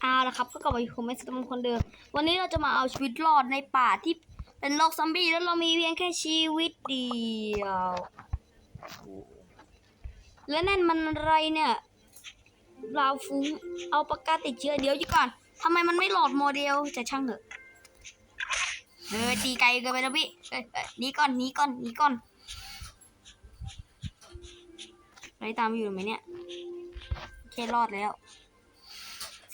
เอาละครับก็กลับมาอยู่กับเมสตมคนเดิม วันนี้เราจะมาเอาชีวิตรอดในป่าที่เป็นโลกซอมบี้แล้วเรามีเพียงแค่ชีวิตเดียว และนั่นมันอะไรเนี่ยราวฟุ้งเอาปากกาติดเชื้อเดี๋ยวอยู่ก่อนทำไมมันไม่หลอดโมเดลจะช่างเถอะเออตีไกลเกินไปแล้วพี่หนีก่อนหนีก่อนหนีก่อนไรตามอยู่ไหมเนี่ยโอเครอดแล้ว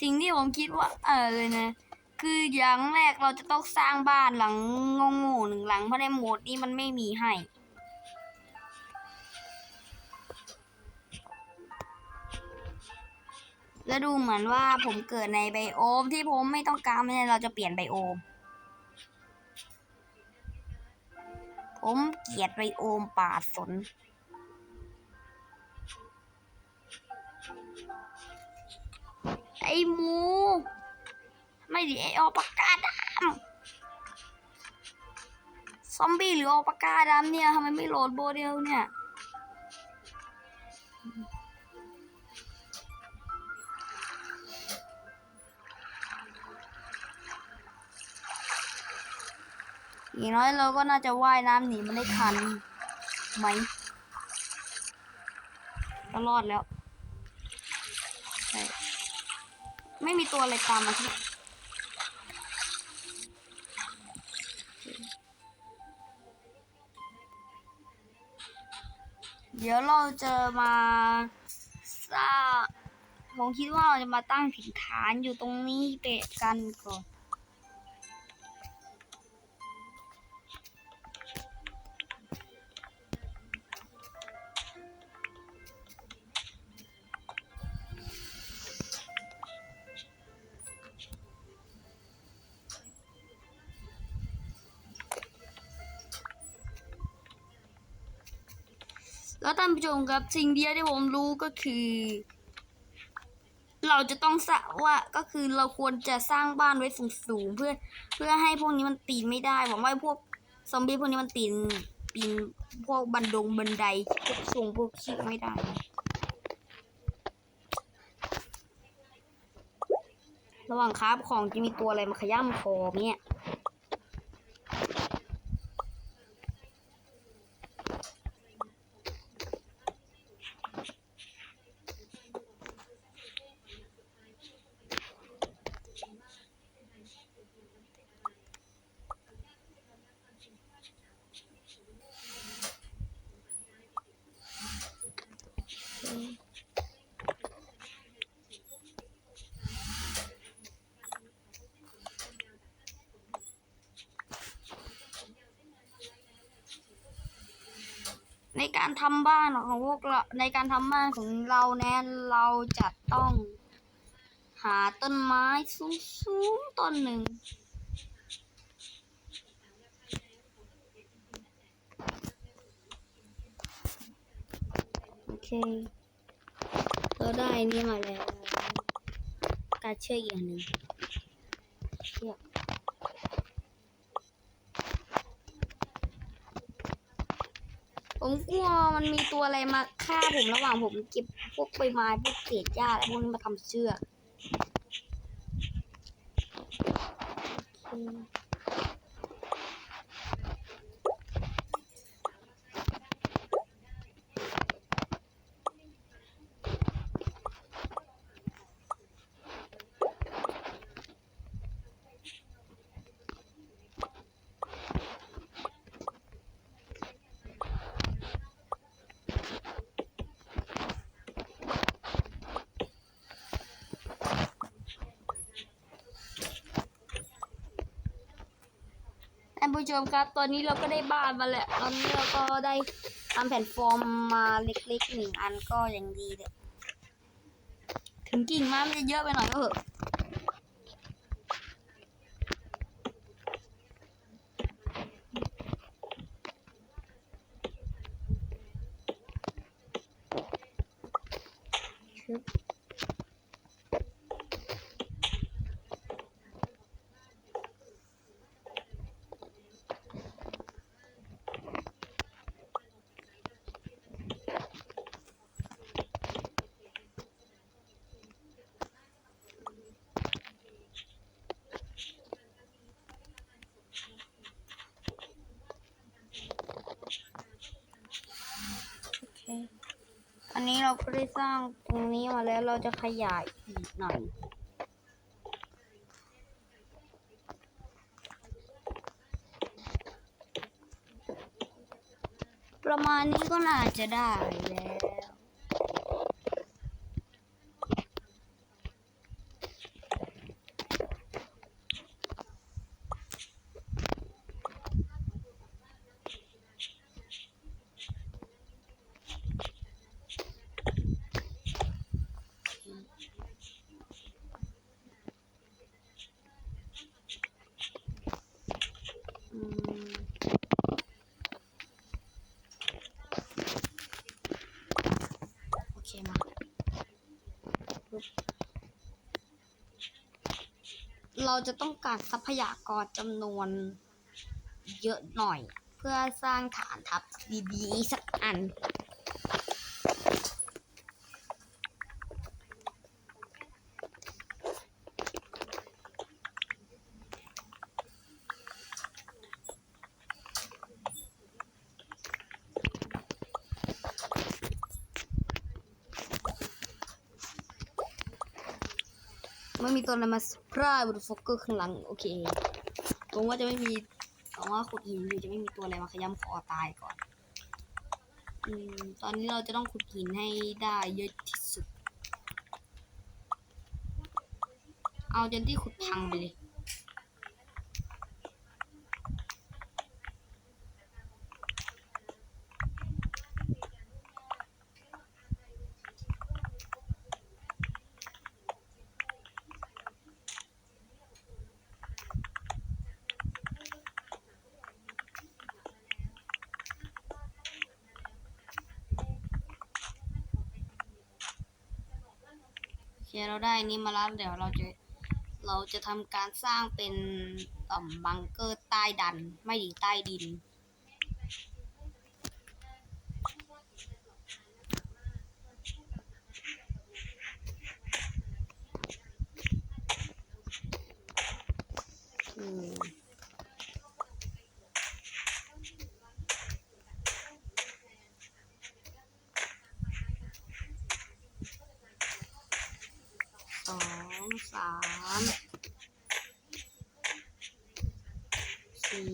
สิ่งที่ผมคิดว่า เออเลยนะ คืออย่างแรกเราจะต้องสร้างบ้านหลังงงๆหนึ่งหลังเพราะในโหมดนี้มันไม่มีให้แล้วดูเหมือนว่าผมเกิดในไบโอมที่ผมไม่ต้องการเนี่ยเราจะเปลี่ยนไบโอม ผมเกลียดไบโอมป่าสน ไอหมู ไม่ดีไอออปากกาดำซอมบี้หรือออปากกาดำเนี่ยทำไมไม่โหลดโบเดลเนี่ยอย่างน้อยเราก็น่าจะว่ายน้ำหนีมันได้ทันไหมก็รอดแล้วใช่ ไม่มีตัวอะไรตามมาที่เดี๋ยวเราจะมาสร้างผมคิดว่าเราจะมาตั้งถิ่นฐานอยู่ตรงนี้เปะกันก่อน ชมครับสิ่งเดียวที่ผมรู้ก็คือ เราจะต้องสร้างว่าก็คือเราควรจะสร้างบ้านไว้สูงๆเพื่อ เพื่อให้พวกนี้มันปีนไม่ได้หวังว่าพวกซอมบี้พวกนี้มันปีนปีนพวกบันดงบันไดพวกสูงพวกชิกไม่ได้ระหว่างคราบของจะมีตัวอะไรมาขย้ำคอเนี่ย ในการทำบ้านของพวกเราในการทำบ้านของเราแน่เราจะต้อง หาต้นไม้สูงๆต้นหนึ่งโอเค เราได้นี่มาแล้วการเชื่ออย่างหนึ่งเชือก ผมกลัวมันมีตัวอะไรมาฆ่าผมระหว่างผมเก็บพวกใบไม้พวกเศษหญ้าอะไรพวกนี้มาทำเชือก ผู้ชมครับ ตอนนี้เราก็ได้บ้านมาแล้วตอนนี้เราก็ได้ทำแผ่นฟอร์มมาเล็กๆหนึ่งอันก็ยังดีเลยถึงกิ่งม้มันจะเยอะไปหน่อยก็เถอะชึบ นี้เราก็ได้สร้างตรงนี้มาแล้วเราจะขยายอีกหน่อยประมาณนี้ก็น่าจะได้แล้ว อืม โอเคมาปึ๊บ เราจะต้องการทรัพยากรจำนวนเยอะหน่อย เพื่อสร้างฐานทัพดีๆสักอัน ไม่มีตัวอะไรมาสปรายบนโฟกเกอร์ข้างหลัง โอเคตรงว่าจะไม่มีตรงว่าขุดหินอยู่จะไม่มีตัวอะไรมาขย้ำคอตายก่อน อืม ตอนนี้เราจะต้องขุดหินให้ได้เยอะที่สุด เอาจนที่ขุดพังไปเลย เคเราได้นี้มาแล้วเดี๋ยวเราจะเราจะทำการสร้างเป็นเอ่อบังเกอร์ใต้ดัน ไม่ดีใต้ดิน อืมสองสามสี่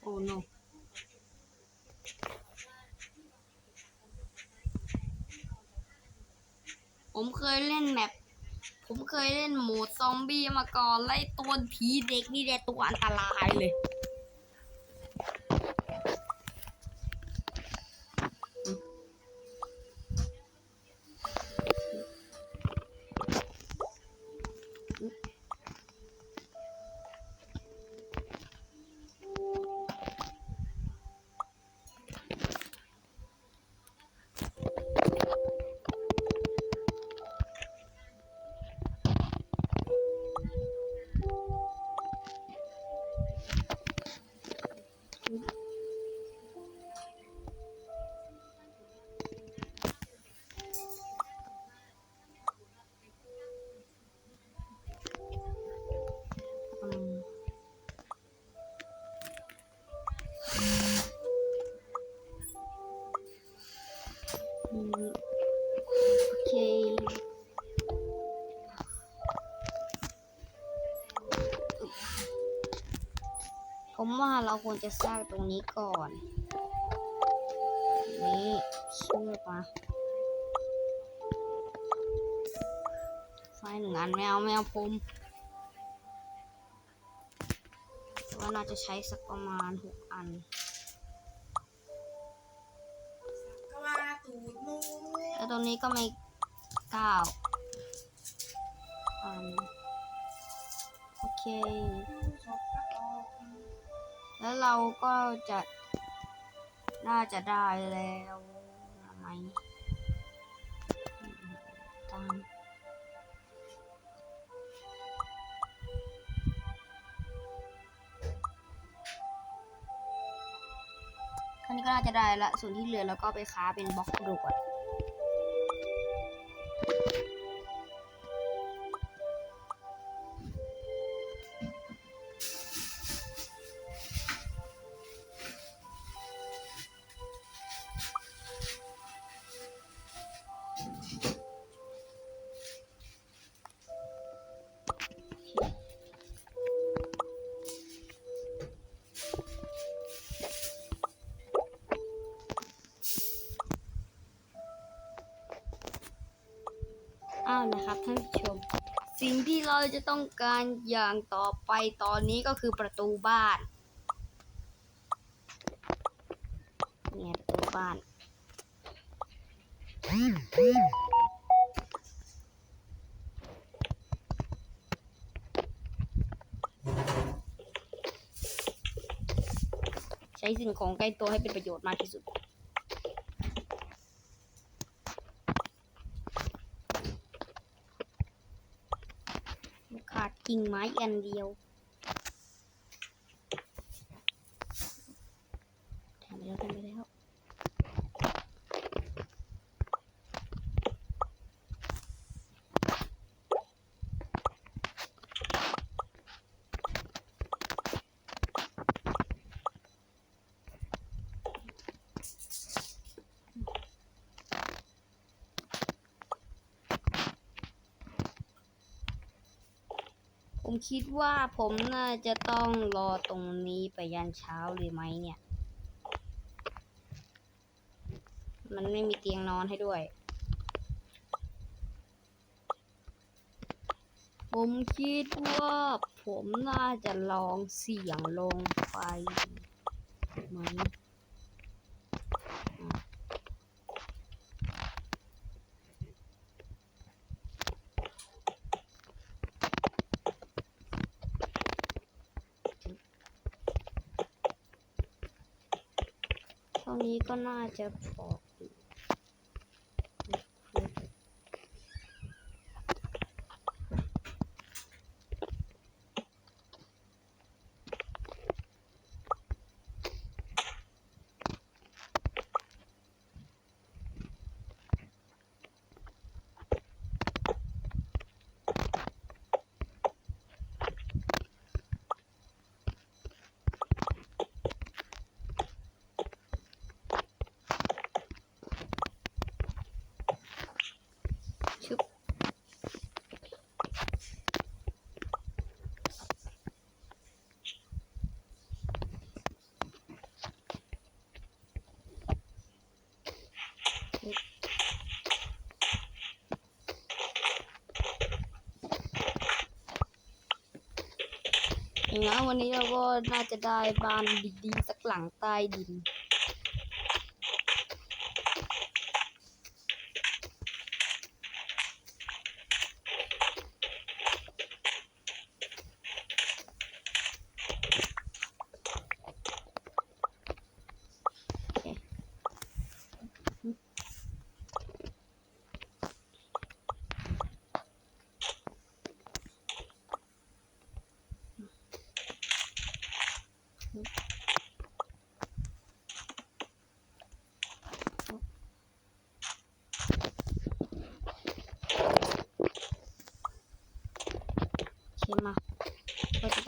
โอ้ no ผมเคยเล่นแมปผมเคยเล่นโหมดซอมบี้มาก่อนไล่ตัวผีเด็กนี่แหละตัวอันตรายเลย เราควรจะสร้างตรงนี้ก่อน นี่เชื่อปะไฟหนึ่งอันแมวแมวผมว่าน่าจะใช้สักประมาณหกอันแล้วตรงนี้ก็มีเก้าอัน โอเค แล้วเราก็จะน่าจะได้แล้วทำไมตังอันนี้ก็น่าจะได้ละ ส่วนที่เหลือเราก็ไปค้าเป็นบล็อกดูก่อ นผู้ชม สิ่งที่เราจะต้องการอย่างต่อไปตอนนี้ก็คือประตูบ้านเนี่ยประตูบ้าน ใช้สิ่งของใกล้ตัวให้เป็นประโยชน์มากที่สุด ขาด กิ่งไม้อันเดียวทำไปแล้วทำไปแล้ว ผม คิดว่าผมน่าจะต้องรอตรงนี้ไปยันเช้าเลยไหมเนี่ย มันไม่มีเตียงนอนให้ด้วย ผมคิดว่าผมน่าจะลองเสี่ยงลงไปไหม ท่านี้ก็น่าจะพอ นั้นวันนี้เราก็น่าจะได้บ้านดีๆสักหลังใต้ดิน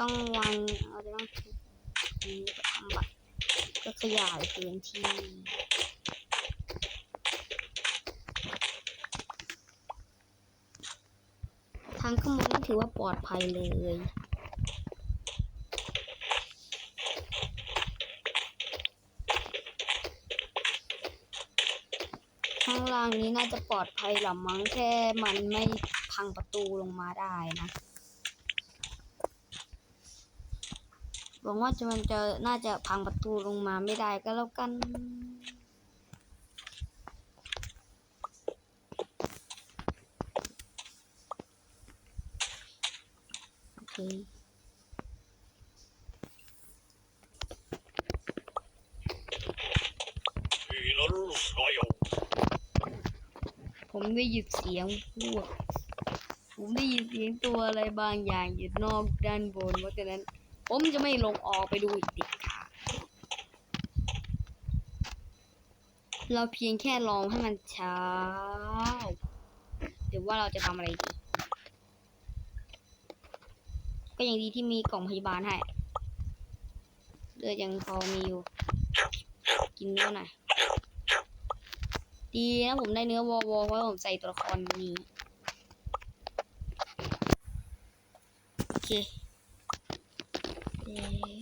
ต้องวางเราจะต้องทุบอันนี้ก็ทำบัตรก็ขยายพื้นที่ทางข้างบนนี่ถือว่าปลอดภัยเลยข้างล่างนี้น่าจะปลอดภัยหรอมั้งแค่มันไม่พังประตูลงมาได้นะ หวังว่าจะมันจะน่าจะพังประตูลงมาไม่ได้ก็แล้วกัน โอเคผมได้ยินเสียงพวกผมได้ยินเสียงตัวอะไรบางอย่างอยู่นอกด้านบนเพราะฉะนั้น ผมจะไม่ลงออกไปดูอีกเด็ดขาดเราเพียงแค่ลองให้มันเช้าเดี๋ยวว่าเราจะทำอะไรดี ก็ยังดีที่มีกล่องพยาบาลให้เลือดยังพอมีอยู่ กินเนื้อหน่อยดีนะผมได้เนื้อวอวอเพราะผมใส่ตัวละครนี้โอเค เ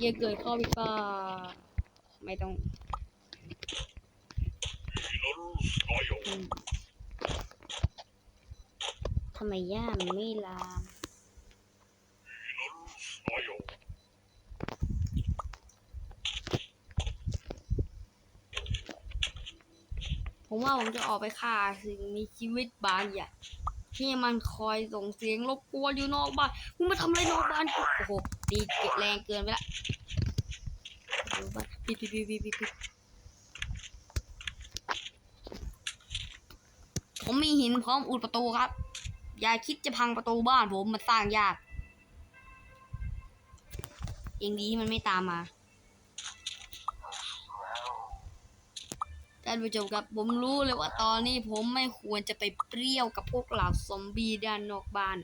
อย่าเกิดข้อพิพาทไม่ต้องทำไมย่ามันไม่ลามผมว่าผมจะออกไปฆ่าสิ่งมีชีวิตบางอย่างที่มันคอยส่งเสียงรบกวนอยู่นอกบ้านมึงมาทำอะไรนอกบ้านกูโอ้โห ตีเกะแรงเกินไปละดูบ้าปิดปิดปิดปิดปิดผมมีหินพร้อมอุดประตูครับ อย่าคิดจะพังประตูบ้านผมมันสร้างยากยังดีที่มันไม่ตามมาท่านผู้ชมครับผมรู้เลยว่าตอนนี้ผมไม่ควรจะไปเปรี้ยวกับพวกเหล่าซอมบี้ด้านนอกบ้าน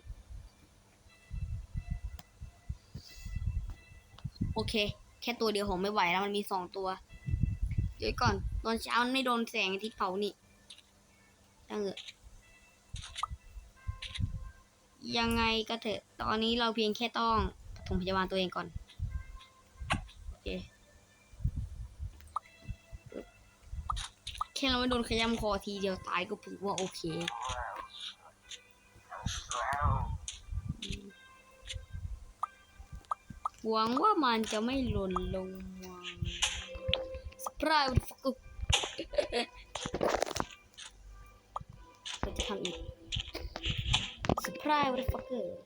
โอเค แค่ตัวเดียวผมไม่ไหวแล้วมันมีสองตัว เดี๋ยวก่อน ตอนเช้าไม่โดนแสงอาทิตย์เผานี่ตั้งเถอะยังไงก็เถอะ ตอนนี้เราเพียงแค่ต้องปฐมพยาบาลตัวเองก่อน โอเค แค่เราไม่โดนขย้ำคอทีเดียวตายก็ถือว่าโอเค หวังว่ามันจะไม่หล่นลงมาสปรายมันฟักกุเราจะทำอีกสปรายมันฟักเกอร์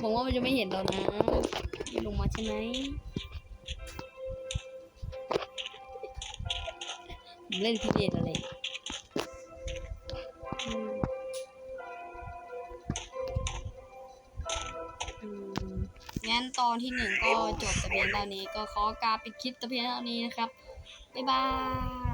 ผมว่ามันจะไม่เห็นเรานะไม่ลงมาใช่ไหมเล่นพิเรน ตอนที่หนึ่งก็จบแต่เพียงเท่านี้ก็ขอกราบปิดคลิปแต่เพียงเท่านี้นะครับ บ๊ายบาย